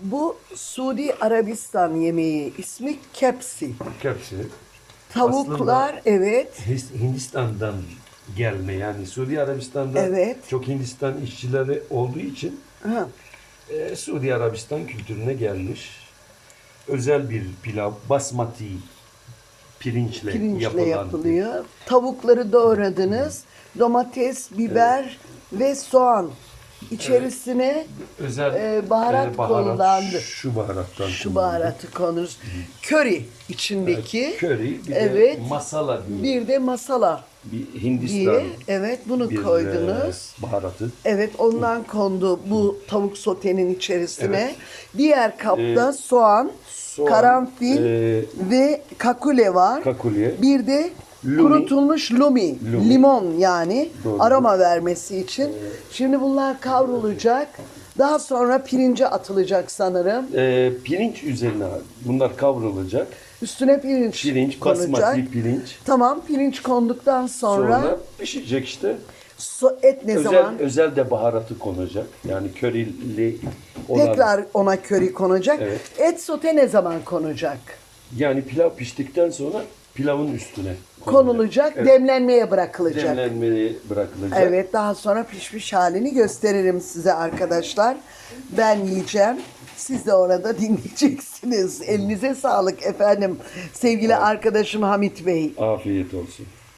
Bu Suudi Arabistan yemeği. ismi kepsi. Kepsi. Tavuklar evet. His- Hindistan'dan gelme yani Suudi Arabistan'da Evet. çok Hindistan işçileri olduğu için Ha, e, Suudi Arabistan kültürüne gelmiş. Özel bir pilav basmati pirinçle, pirinçle yapılan yapılıyor. Tavukları doğradınız. Domates, biber ve soğan. İçerisine Özel e, baharat kullandı. Şu baharattan şu baharatı konur. Köri içindeki. Köri, bir Evet. de masala diye Bir de masala bir Hindistan diye. Evet bunu bir koydunuz. e, baharatı. Evet ondan kondu bu tavuk sotenin içerisine. Evet. Diğer kapta soğan, soğan, karanfil e, ve kakule var. Kakule. Bir de Lumi. kurutulmuş lumi, Lumi. limon yani Doğru. aroma vermesi için. Şimdi bunlar kavrulacak. Daha sonra pirince atılacak sanırım. E, pirinç üzerine bunlar kavrulacak. Üstüne pirinç, Pirinç, konacak. basmati pirinç. Tamam pirinç konduktan sonra, Sonra pişecek işte. So- et ne özel zaman? özel de baharatı konacak. Yani körili olan. Tekrar ona köri konacak. Evet. Et sote ne zaman konacak? Yani pilav piştikten sonra pilavın üstüne Konulacak, Evet. demlenmeye bırakılacak. Demlenmeye bırakılacak. Evet, daha sonra pişmiş halini gösteririm size arkadaşlar. Ben yiyeceğim. Siz de orada dinleyeceksiniz. Elinize sağlık efendim. Sevgili arkadaşım Hamit Bey. Afiyet olsun.